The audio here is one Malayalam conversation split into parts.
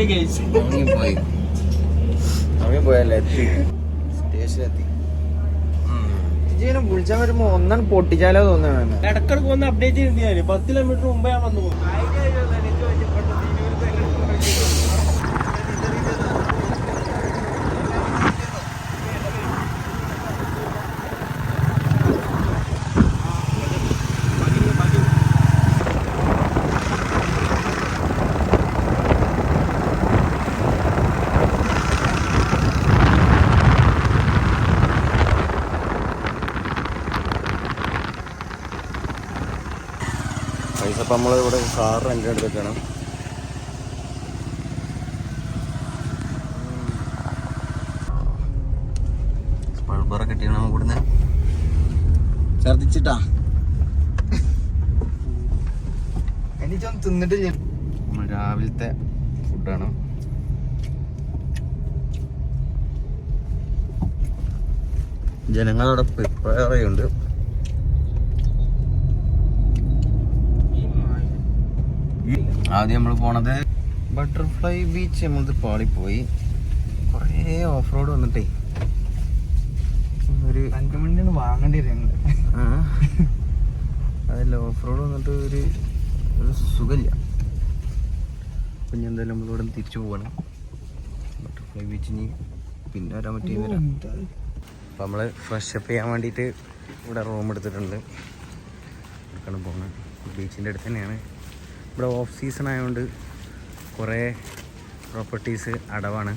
പോയി കഴിച്ചു പോയി. അവൻ പോയല്ലേ എത്തി. സ്റ്റേഷനിലെത്തി ഇങ്ങനെ വിളിച്ചാൽ വരുമ്പോ ഒന്നാണ് പൊട്ടിച്ചാലോ തോന്നുന്നു. ഇടക്കിടക്ക് ഒന്ന് അപ്ഡേറ്റ് ഞാൻ പത്ത് കിലോമീറ്റർ മുമ്പേ ഞാൻ വന്നു. പോകും ഇപ്പം നമ്മൾ ഇവിടെ കാർ റെന്റ് എടുത്തേക്കാണ് പൾബറ കിട്ടിയാണ് നമുക്ക് ഇവിടുന്ന്. ഛർദിച്ചിട്ടാ? എനിക്കൊന്നും തിന്നിട്ടില്ല. നമ്മൾ രാവിലത്തെ ഫുഡാണ് ജനങ്ങളവിടെ പ്രിപ്പയർ ചെയ്യുന്നുണ്ട്. ആദ്യം നമ്മൾ പോണത് ബട്ടർഫ്ലൈ ബീച്ച് നമ്മളത് പാളിപ്പോയി. കുറേ ഓഫ് റോഡ് വന്നിട്ടേ. ഒരു അഞ്ച് മണിയാണ് വാങ്ങേണ്ടി വരും. അതല്ല ഓഫ് റോഡ് വന്നിട്ട് ഒരു ഒരു സുഖമില്ല. അപ്പം ഞാൻ എന്തായാലും നമ്മളിവിടെ നിന്ന് തിരിച്ചു പോവാണ്. ബട്ടർഫ്ലൈ ബീച്ചിന് പിന്നെ വരാൻ പറ്റിയ വരാം. അപ്പം നമ്മൾ ഫ്രഷ് അപ്പ് ചെയ്യാൻ വേണ്ടിയിട്ട് ഇവിടെ റൂം എടുത്തിട്ടുണ്ട്. എടുക്കണം പോകുന്നത് ബീച്ചിന്റെ അടുത്ത് തന്നെയാണ്. ഇവിടെ ഓഫ് സീസൺ ആയതുകൊണ്ട് കുറേ പ്രോപ്പർട്ടീസ് അടവാണ്.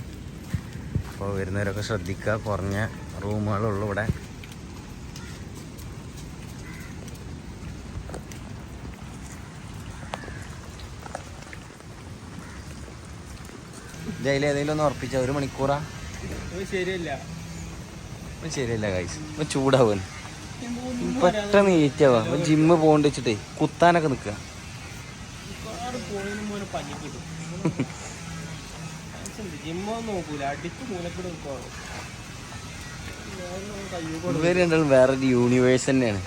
അപ്പോൾ വരുന്നവരൊക്കെ ശ്രദ്ധിക്കുക കുറഞ്ഞ റൂമുകളുള്ളൂ ഇവിടെ. ജയിലെ ഏതെങ്കിലും ഒന്ന് ഉറപ്പിച്ച? ഒരു മണിക്കൂറാ? ശരിയല്ല. ശരിയല്ല കായ്സ് ഇപ്പൊ ചൂടാവാൻ പെട്ടെന്ന് ഈറ്റാവാ ജിമ്മ് പോകണ്ട വെച്ചിട്ടേ കുത്താനൊക്കെ നിക്കുക പോയതിന് പോലെ പനി കിട്ടും ജിമ്മൊന്നും നോക്കൂല. അടിച്ച് മൂലക്കൂടെ നിൽക്കുവാണ് ഇവർ രണ്ടാളും വേറൊരു യൂണിവേഴ്സ് തന്നെയാണ്.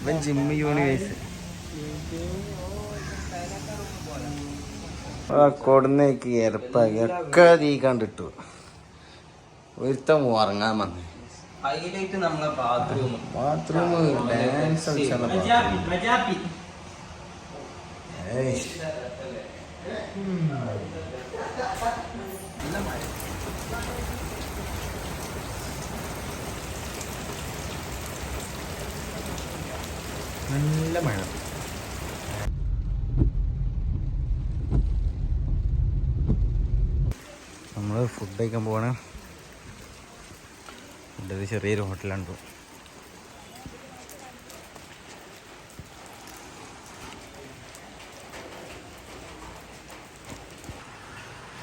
ഇവൻ ജിമ്മ് യൂണിവേഴ്സ് ആ കൊടുന്നേക്ക് ഇറപ്പാക്കി ഒക്കെ തീ കണ്ടിട്ടു. ഒരുത്തം ഉറങ്ങാൻ വന്നു. ഹൈലൈറ്റ് നമ്മളെ ബാത്റൂം ബാത്റൂം ഡാൻസ് കളിച്ചാണ് നല്ല മഴ. നമ്മൾ ഫുഡ് കഴിക്കാൻ പോവാണ്. ഫുഡ് ചെറിയൊരു ഹോട്ടലുണ്ട്.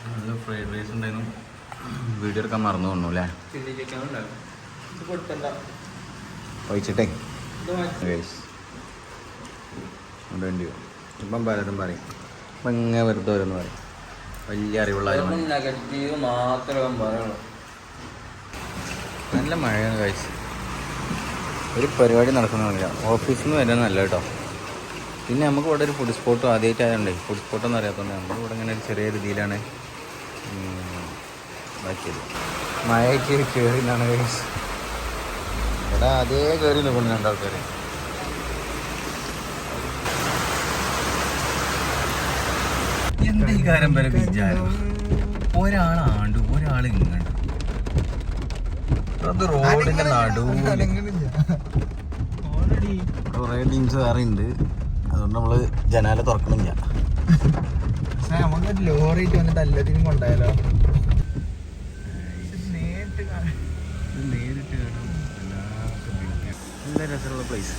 നല്ല ഫ്രൈഡ് റൈസ് ഉണ്ടായിരുന്നു. വീഡിയോ എടുക്കാൻ മറന്നു തോന്നുന്നു അല്ലേ? ഇത് ഒഴിച്ചിട്ടേ ഇത് വേണ്ടി ഇപ്പം പലരും പറയും. ഇപ്പം ഇങ്ങനെ വെറുതെ ഓരോന്ന് പറയും. വലിയ അറിവുള്ള മാത്രമേ പറയുള്ളൂ. നല്ല മഴയാണ് കഴിച്ച് ഒരു പരിപാടി നടക്കുന്നില്ല ഓഫീസിൽ നിന്ന് വരാൻ നല്ല കേട്ടോ. പിന്നെ നമുക്ക് ഇവിടെ ഒരു ഫുഡ് സ്പോട്ട് ആദ്യമായിട്ടായതുകൊണ്ടേ ഫുഡ് സ്പോട്ടൊന്നും അറിയാത്തതുകൊണ്ട് നമ്മൾ ഇവിടെ ഇങ്ങനെ ഒരു ചെറിയ രീതിയിലാണ് ബാക്കിയത് മഴയ്ക്ക് കയറി എന്നാണ് കഴിച്ച് ഇവിടെ അതേ കയറി നിൽക്കുന്നു രണ്ടാൾക്കാർ എന്താ കാര്യം വരെ വിചാരം? ഒരാളാണ്ട് ഒരാൾ ഇങ്ങോട്ട് അത് റോഡിന്റെ നടുവിൽ ഓൾറെഡി കുറേ ടീംസ് വേറെ ഉണ്ട് അതുകൊണ്ട് നമ്മൾ ജനാല തുറക്കണില്ല. നമുക്ക് വന്നിട്ട് എല്ലാത്തിനും കൊണ്ടായാലോ? നേരിട്ട് കാണാൻ നേരിട്ട് കാണാം. നല്ല രസമുള്ള പ്ലേസ്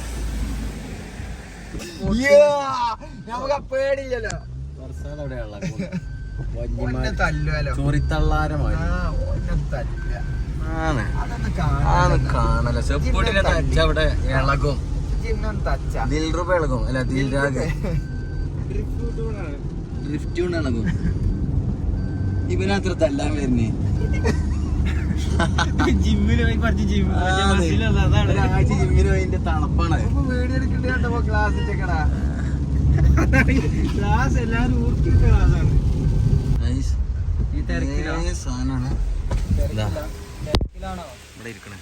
നമുക്ക് തല്ലുവല്ലോ. ചോറിത്തള്ളാരമായി ആ ഒന്നെ തല്ല കാണല. സെപ്പോട്ടിനെ തച്ച അവിടെ ഇളകും. ദിൽറുബ ഇളകും. അല്ല ദിൽരാഗ്. ഡ്രിഫ്റ്റ് കൊണ്ട് ഇളകും. ഇവനത്ര തല്ലാൻ വരുന്നേ. ജിമ്മിന് പോയി കുറച്ച് ജിമ്മ് അതാണ്. ഒരാഴ്ച ജിമ്മിന് അതിന്റെ തണുപ്പാണ്. വീഡിയോ എടുക്കണ്ടോ ക്ലാസ് ചെക്കടാ ക്ലാസ് എല്ലാരും ഊർത്തിട്ട ക്ലാസ്സാണ് ഈ തിരക്കിലാ? ഏ ഇവിടെ ഇരിക്കണേ.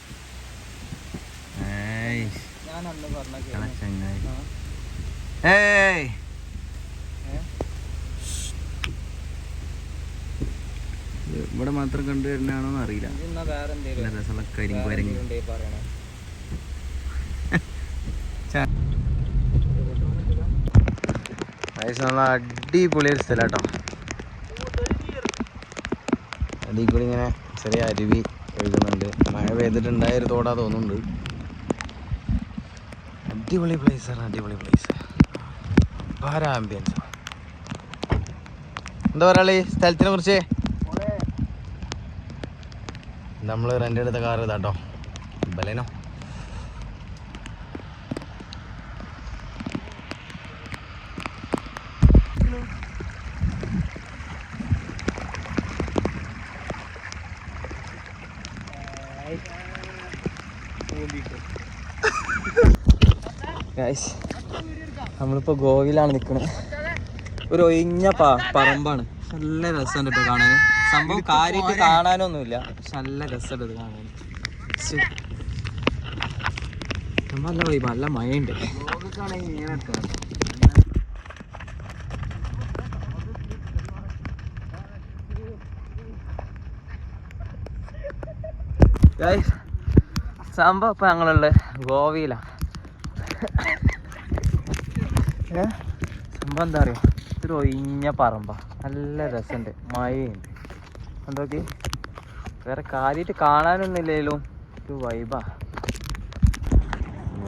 ഏയ്. ഞാൻ അന്ന് പറഞ്ഞ ചങ്ങായി. ഏയ്. ഏ? ഇവിടെ മാത്രം കണ്ടുവരുന്നാണോന്ന് അറിയില്ല രസമുള്ള. നല്ല അടിപൊളി ഒരു സ്ഥലം കേട്ടോ. അടിപൊളി ഇങ്ങനെ ചെറിയ അരുവി. ഒഴുകുന്നുണ്ട് മഴ പെയ്തിട്ടുണ്ടായൊരു തോടാ തോന്നുന്നുണ്ട്. അടിപൊളി പ്ലേസ് ആണ് അടിപൊളി പ്ലേസ് ഭാര ആംബിയൻസ് എന്താ പറയുക ഈ സ്ഥലത്തിനെ കുറിച്ച്? നമ്മൾ റെന്റ് എടുത്ത കാർ ഇതാട്ടോ. ബലേനോ ഗൈസ് നമ്മളിപ്പോ ഗോവയിലാണ് നിക്കണത് ഒരു ഒഴിഞ്ഞ പ- പറമ്പാണ്. നല്ല രസമുണ്ട് കേട്ടോ കാണാൻ സംഭവം കാര്യമായിട്ട് കാണാനൊന്നുമില്ല പക്ഷെ നല്ല രസമുണ്ട് ഇത് കാണാൻ നല്ല വൈബ് നല്ല മഴയുണ്ട്. സംഭവം ഇപ്പൊ ഞങ്ങളുള്ള ഗോവയിലാണ്. ഏ? സംഭവം എന്താ ഇതൊരു ഒഴിഞ്ഞ പറമ്പ. നല്ല രസമുണ്ട് മഴയുണ്ട്. എന്തൊക്കെ? വേറെ കാര്യമായിട്ട് കാണാനൊന്നുമില്ലേലും. ഒരു വൈബാ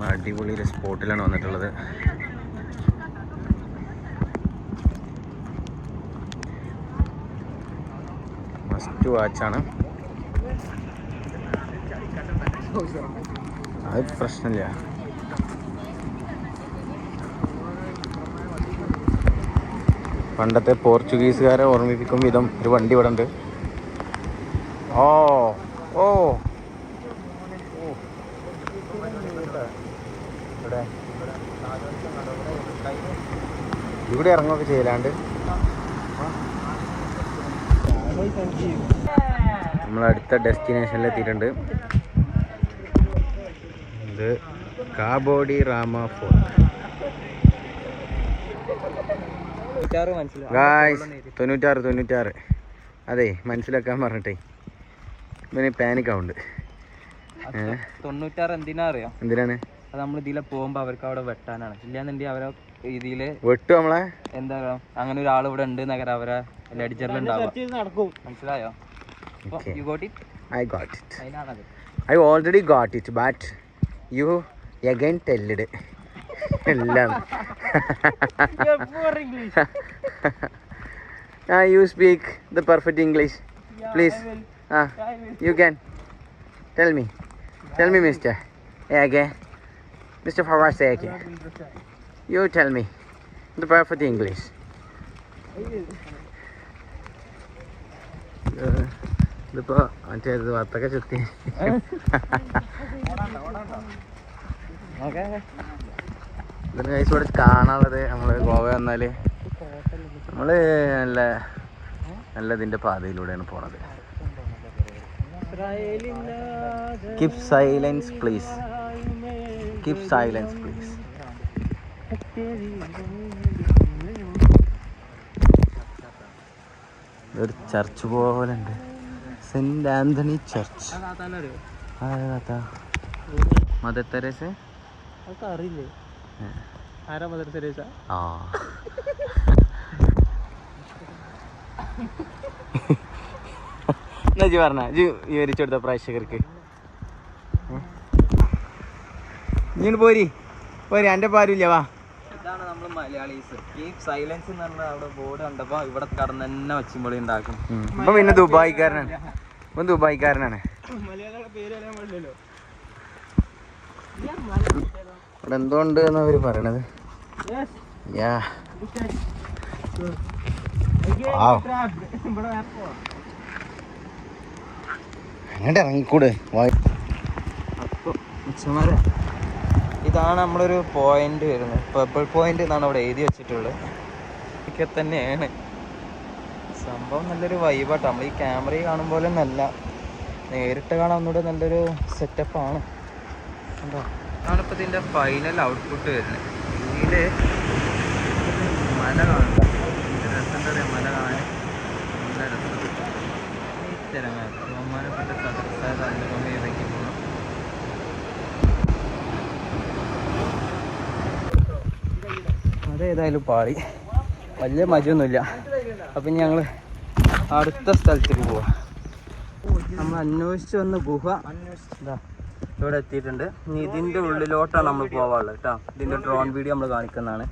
അടിപൊളി ഒരു സ്പോട്ടിലാണ് വന്നിട്ടുള്ളത്. മസ്റ്റ് വാച്ചാണ് അത് പ്രശ്നമില്ല. പണ്ടത്തെ പോർച്ചുഗീസുകാരെ ഓർമ്മിപ്പിക്കും വിധം ഒരു വണ്ടി ഇവിടെ ഉണ്ട്. ഓ ഓ. ഇവിടെ. ഇറങ്ങുകയൊക്കെ ചെയ്യലാണ്ട്. നമ്മൾ അടുത്ത ഡെസ്റ്റിനേഷനിൽ എത്തിയിട്ടുണ്ട്. ഇത് കാബോഡി റാമ ഫോർട്ട്. ഗായ്സ് തൊണ്ണൂറ്റാറ് തൊണ്ണൂറ്റാറ്. അതെ മനസ്സിലാക്കാൻ പറഞ്ഞിട്ടേ. ഇവന് പാനിക് ആവുന്നുണ്ട്? തൊണ്ണൂറ്റാറ് എന്തിനാ അറിയാം? എന്തിനാണ്? അത് നമ്മൾ ഇതിലെ പോകുമ്പോ അവർക്ക് അവിടെ വെട്ടാനാണ്. ഇല്ലാന്നുണ്ടെങ്കിൽ അവരെ ഇതിൽ വെട്ടു നമ്മളെ? എന്താ പറയാ അങ്ങനെ ഒരാൾ ഇവിടെ ഉണ്ട് എന്നൊക്കെ അവരെ ഉണ്ടാവും മനസ്സിലായോ. You got it I got it I already got it but you again telled എല്ലാം. You speak the perfect English please ah you can tell me tell me mister AK mister Fawas AK you tell me the perfect English ഇതിപ്പോ മറ്റേ വത്തൊക്കെ ചുറ്റി. ഇതിന് കൈസ് ഇവിടെ കാണാനുള്ളത് നമ്മൾ ഗോവ വന്നാൽ നമ്മൾ നല്ല നല്ല ഇതിന്റെ പാതയിലൂടെയാണ് പോണത്. Keep silence please keep silence please ഒരു ചർച്ച് പോലെ ഉണ്ട് saint Antony church mother Teresa? അറിയില്ലേ? ആരാ മദർ തെരേസ? ആ. എന്നാ ജി പറഞ്ഞ? ജി വിവരിച്ചു കൊടുത്ത പ്രേക്ഷകർക്ക്. നീ പോരി. പോരി എന്റെ പാരില്ല വാ. ഇതാണ് നമ്മൾ മലയാളീസ്. ഈ സൈലൻസ് എന്ന് പറഞ്ഞ അവിടെ ബോർഡ് കണ്ടപ്പോ ഇവിടെ കടന്ന് തന്നെ വച്ചുമ്പളി ഉണ്ടാക്കും. ഇപ്പൊ പിന്നെ ദുബായിക്കാരനാണ്. ഇപ്പം ദുബായിക്കാരനാണ്. മലയാളികളുടെ പേര് അറിയാൻ പാടില്ലല്ലോ. ഇവിടെ എന്തുകൊണ്ട് എന്ന് അവർ പറയണത് യാ. അങ്ങോട്ട് ഇറങ്ങിക്കൂടെ? ഇതാണ് നമ്മളൊരു പോയിന്റ് വരുന്നത്. പേർപ്പിൾ പോയിന്റ് എന്നാണ് അവിടെ എഴുതി വെച്ചിട്ടുള്ളത്. ഒക്കെ തന്നെയാണ്. സംഭവം നല്ലൊരു വൈബാട്ടോ നമ്മൾ ഈ ക്യാമറയിൽ കാണും പോലെ നല്ല നേരിട്ട് കാണാൻ ഒന്നുകൂടെ നല്ലൊരു സെറ്റപ്പാണ് കണ്ടോ? ആണിപ്പോൾ ഇതിന്റെ ഫൈനൽ ഔട്ട്പുട്ട് വരുന്നത് ഇതിൽ മല കാണണ്ട രസം മല കാണാൻ? നല്ല രസം. തിരങ്ങാൻ ബഹുമാനപ്പെട്ട സദസ്സായ അനുപമയിലേക്ക് പോകണം അതേതായാലും പാളി. വലിയ മജൊന്നുമില്ല അപ്പം ഞങ്ങൾ അടുത്ത സ്ഥലത്തേക്ക് പോവാം. നമ്മൾ അന്വേഷിച്ച് വന്ന ഗുഹ. ഇതാ ഇവിടെ എത്തിയിട്ടുണ്ട്. ഇനി ഇതിന്റെ ഉള്ളിലോട്ടാണ് നമ്മൾ പോവാനുള്ളത് കേട്ടോ. ഇതിന്റെ ഡ്രോൺ വീഡിയോ നമ്മൾ കാണിക്കുന്നതാണ്.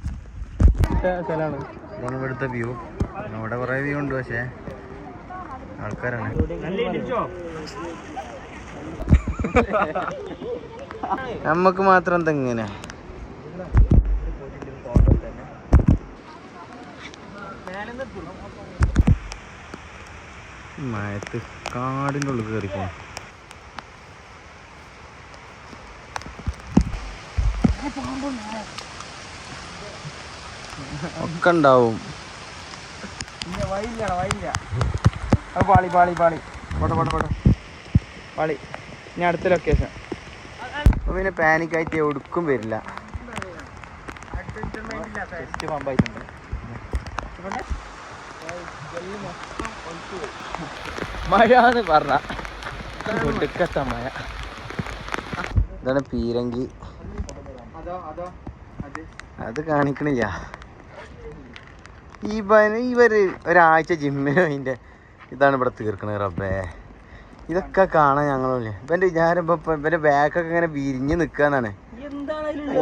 ഇതാണ് ഇവിടുത്തെ വ്യൂ ഇവിടെ കുറേ വ്യൂ ഉണ്ട് പക്ഷേ ആൾക്കാരാണ്. നമുക്ക് മാത്രം എന്താ ഇങ്ങനെ. മയത്ത് കാടിന്റെ ഉള്ളിൽ കയറിപ്പോ ഒക്കെ ഉണ്ടാവും പാളി പാളി പാളി. പോട്ടെ പോട്ടെ പോട്ടെ. പാളി. ഇനി അടുത്ത ലൊക്കേഷൻ അപ്പൊ പിന്നെ പാനിക് ആയിട്ട് എവിടേക്കും വരില്ല. മഴ എന്ന് പറഞ്ഞ. മഴ. ഇതാണ് പീരങ്കി. അതോ കാണിക്കണില്ല. ഈ ഇവർ ഒരാഴ്ച ജിമ്മിന് അതിന്റെ ഇതാണ് ഇവിടെ തീർക്കണത് റബ്ബേ. ഇതൊക്കെ കാണാൻ ഞങ്ങളില്ലേ ഇവന്റെ വിചാരം ഇപ്പൊ ഇവന്റെ ബാക്കൊക്കെ ഇങ്ങനെ വിരിഞ്ഞ് നിക്കാന്നാണ്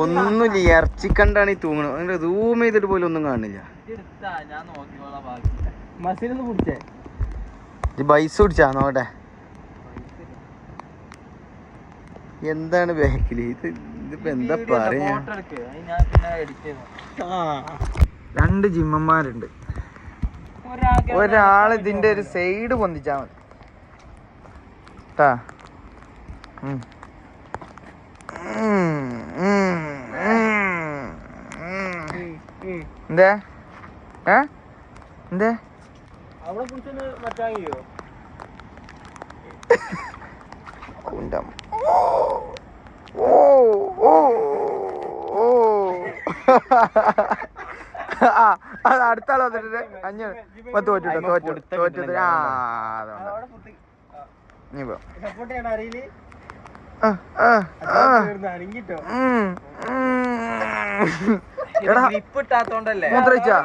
ഒന്നുമില്ല ഇറച്ചിക്കണ്ടാണ് ഈ തൂങ്ങണത്. അങ്ങനെ റൂം ചെയ്തിട്ട് പോലും ഒന്നും കാണില്ല. ബൈസ് പിടിച്ചാ. നോക്കട്ടെ. എന്താണ് ബാക്കിൽ ഇത് ഇതിപ്പോ എന്താ പറയാ? രണ്ട് ജിമ്മന്മാരുണ്ട്. ഒരാൾ ഇതിന്റെ ഒരു സൈഡ് പൊന്തിച്ചാ മതി. എന്തേ? ഏ? എന്തേ? അവിടെ ഓ ഓ. ആ അത് അടുത്ത ആൾ വന്നിട്ടുണ്ട് അഞ്ഞൂറ് ഇപ്പൊ തോറ്റു തോറ്റു തോറ്റു ആ അതുകൊണ്ട് നീ പോ. മൂത്രയിച്ചാ.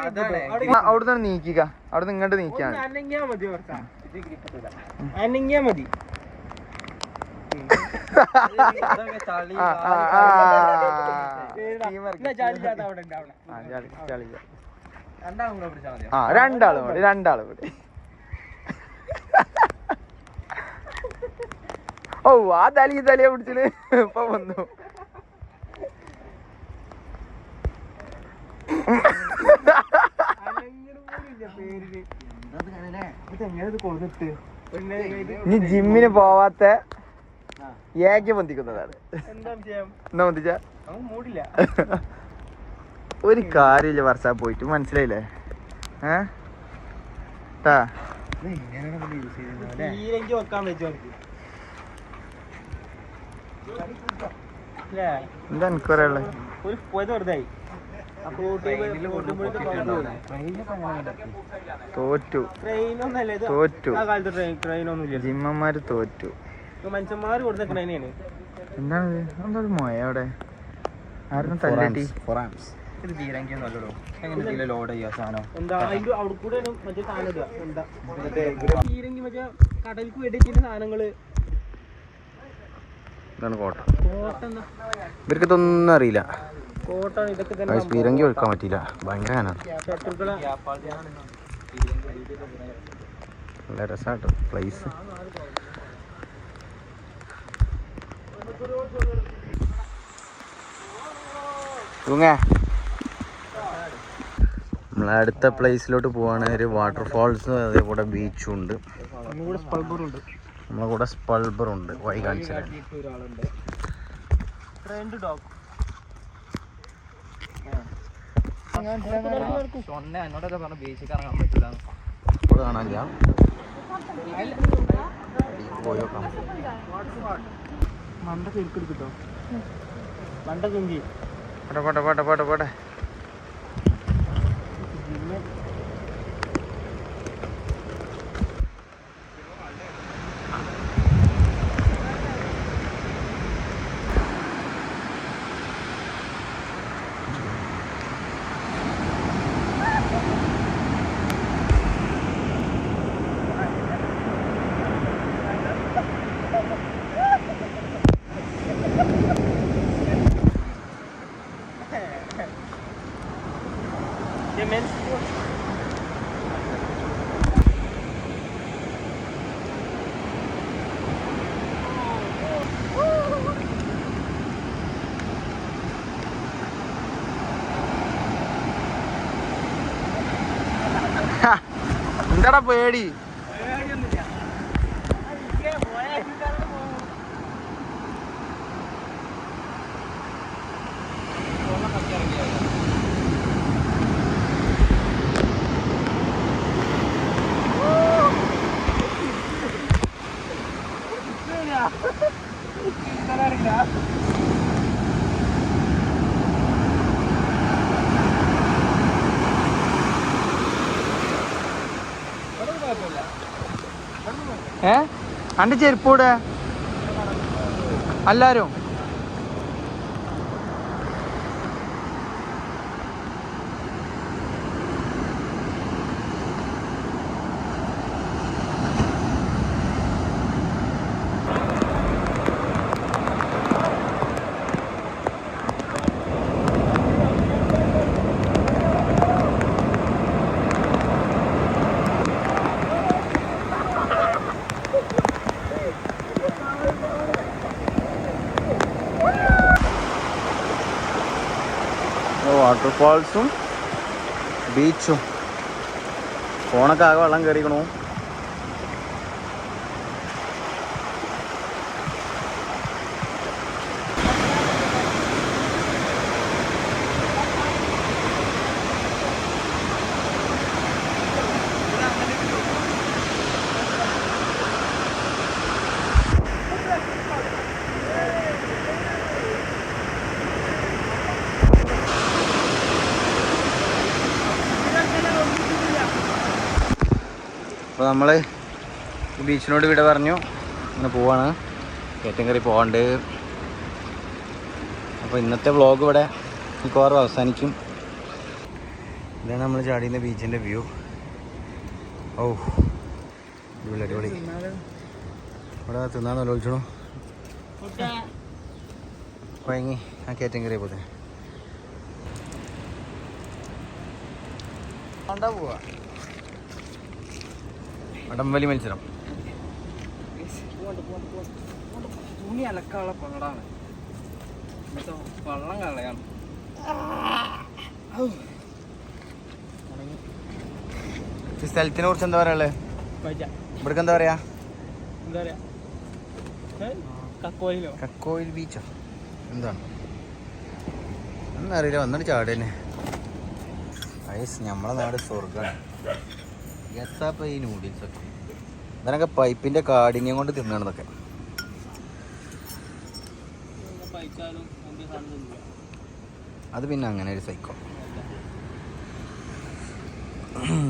അവിടുന്ന് നീക്കിക്ക. അവിടുന്ന് ഇങ്ങോട്ട് നീക്കാണ് അനങ്ങിയാ മതി. ആ രണ്ടാളും കൂടി രണ്ടാളും കൂടി ഓ ആ തലി തലിയെ പിടിച്ചിൽ ഇപ്പൊ വന്നു നീ ജിമ്മിന് പോവാത്ത ഏക പൊന്തിക്കുന്നതാണ് എന്താ ചെയ്യാം എന്നാ പൊന്തിച്ച മൂടില്ല. ഒരു കാര്യമില്ല വർഷ പോയിട്ട് മനസ്സിലായില്ലേ? ഏ? ട്ടാ. എന്താ എനിക്ക് പറയാനുള്ളത് ഒരു പോയത് തോറ്റു. തോറ്റു. ആ കാലത്ത് ട്രെയിൻ ട്രെയിനൊന്നും ഇല്ല ജിമ്മന്മാര് തോറ്റു. മനുഷ്യന്മാർ എന്താണ് എന്താ ഒരു മൊയ അവിടെ? ആരും തല്ലട്ടി? ഇത് തീരങ്കി നല്ലതോ? എങ്ങനെ ഇതിലെ ലോഡ് ചെയ്യാ സാധനം? എന്താ അതിന്റെ അവിടെ കൂടെ മറ്റേ സാധനം ഇടുക. എന്താ? തീരെങ്കി മറ്റേ കടലിക്ക് വേണ്ടിയിട്ട് സാധനങ്ങൾ. ഇതാണ് കോട്ട. ഇവർക്ക് ഇതൊന്നും അറിയില്ല. കോട്ട ഇതൊക്കെ തന്നെ പീരങ്കി ഒഴുക്കാൻ പറ്റിയില്ല. ഭയങ്കര നല്ല രസമാട്ടോ പ്ലേസ് നമ്മൾ അടുത്ത പ്ലേസിലോട്ട് പോവാണ്. ഒരു വാട്ടർഫാൾസ് അതേപോലെ ബീച്ചും ഉണ്ട്. നമ്മളെ കൂടെ സ്പൾബർ ഉണ്ട്. വഴി കാണിച്ചത് കാണാൻ പോയോക്കാം മണ്ട ശരിക്കെടുക്കട്ടോ മണ്ട കുഞ്ചി പോട്ടെ പോട്ടെ പോട്ടെ പോട്ടെ പോട്ടെ. എന്താടാ പേടി? ഏ? അന്റെ ചെരുപ്പൂടെ എല്ലാരും? വാട്ടർഫാൾസും ബീച്ചും ഫോണൊക്കെ ആകെ വെള്ളം കയറിക്കണു അപ്പോൾ നമ്മൾ ബീച്ചിനോട് വിട പറഞ്ഞു. അങ്ങനെ പോവാണ്. കയറ്റം കയറി പോകാണ്ട് അപ്പോൾ ഇന്നത്തെ വ്ളോഗ് ഇവിടെ മിക്കവാറും അവസാനിക്കും. ഇതാണ് നമ്മൾ ചാടിയുന്ന ബീച്ചിന്റെ വ്യൂ. ഓ അടിപൊളി ഇവിടെ തിന്നാൻ ആലോചിച്ചണു കുഴങ്ങി ആ കയറ്റം കയറിയ പോലെ പോവാ. വടംവലി മത്സരം. തുണി അലക്കാനുള്ള പാടാണ് വെള്ളം കളയാണ്. സ്ഥലത്തിനെ കുറിച്ച് എന്താ പറയാ ഇവിടേക്ക് എന്താ പറയാ? എന്താ പറയാ? കക്കോയിലോ കക്കോയിൽ ബീച്ചോ? എന്താണ്? ഒന്നറിയില്ല വന്നിട്ട് ചാട് തന്നെ ഐസ് നമ്മളെ നാട് സ്വർഗമാണ് എത്താപ്പ ഈ നൂഡിൽസ് ഒക്കെ? ഇതിനൊക്കെ പൈപ്പിന്റെ കാഠിന്യം കൊണ്ട് തിന്നണതൊക്കെ. അത് പിന്നെ അങ്ങനെ ഒരു സൈക്കോ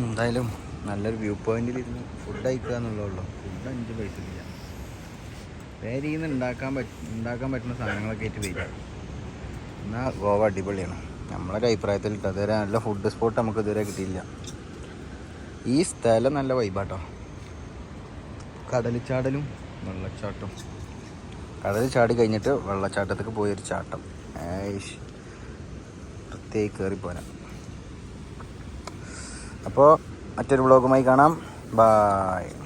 എന്തായാലും നല്ലൊരു വ്യൂ പോയിന്റിൽ ഇരുന്ന് ഫുഡ് കഴിക്കുക എന്നുള്ളൂ ഫുഡ് അഞ്ച് പൈസ ഇല്ല. വേറെ ഇന്ന് ഉണ്ടാക്കാൻ പറ്റ ഉണ്ടാക്കാൻ പറ്റുന്ന സാധനങ്ങളൊക്കെ ആയിട്ട് വരിക. എന്നാൽ ഗോവ അടിപൊളിയാണ്. നമ്മളൊരു അഭിപ്രായത്തിൽ ഇട്ടതുവരെ നല്ല ഫുഡ് സ്പോട്ട് നമുക്ക് ഇതുവരെ കിട്ടിയില്ല. ഈ സ്ഥലം നല്ല വൈബാട്ടോ. കടലിച്ചാടലും വെള്ളച്ചാട്ടം. കടൽ ചാടി കഴിഞ്ഞിട്ട് വെള്ളച്ചാട്ടത്തേക്ക് പോയൊരു ചാട്ടം. ഏഷ് പ്രത്യേക കയറി പോരാം അപ്പോൾ മറ്റൊരു വ്ളോഗുമായി കാണാം. ബായ്.